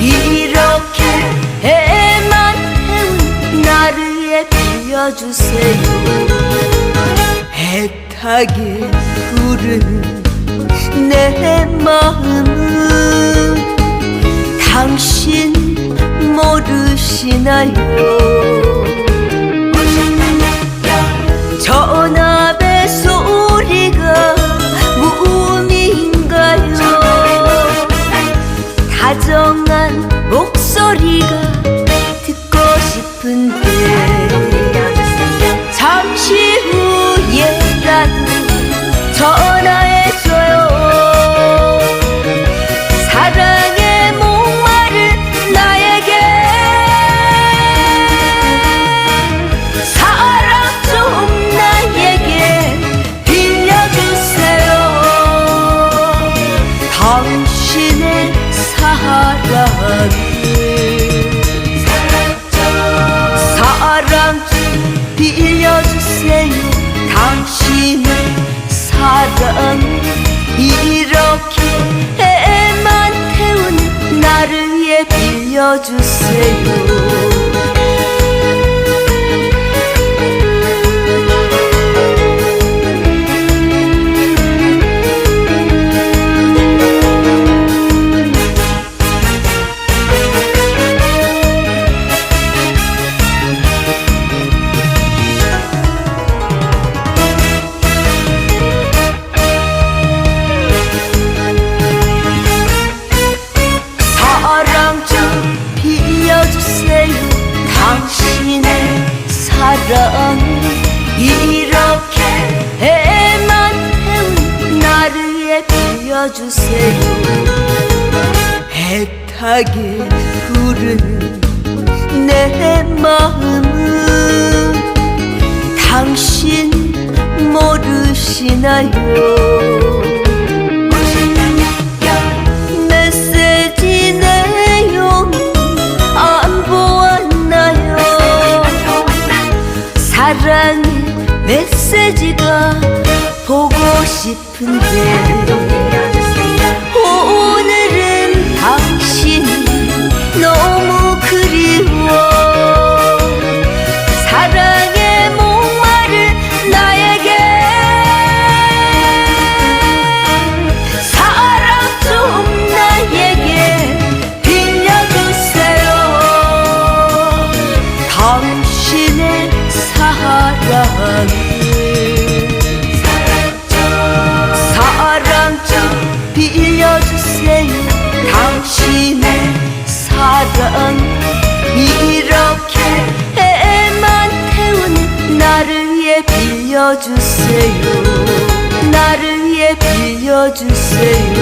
이렇게 애만 태운 나를 빌려주세요. 애타게 부르는 내 마음은 당신 모르시나요 사랑 이렇게 애만 태우는 나를 위해 빌려주세요 주세요 애타게 부르는 내 마음은 당신 모르시나요? 메시지 내용 안 보았나요? 사랑의 메시지가 보고 싶은데 사랑을 사랑 좀 빌려주세요. 당신의 사랑 이렇게 애만 태우는 나를 위해 빌려주세요. 나를 위해 빌려주세요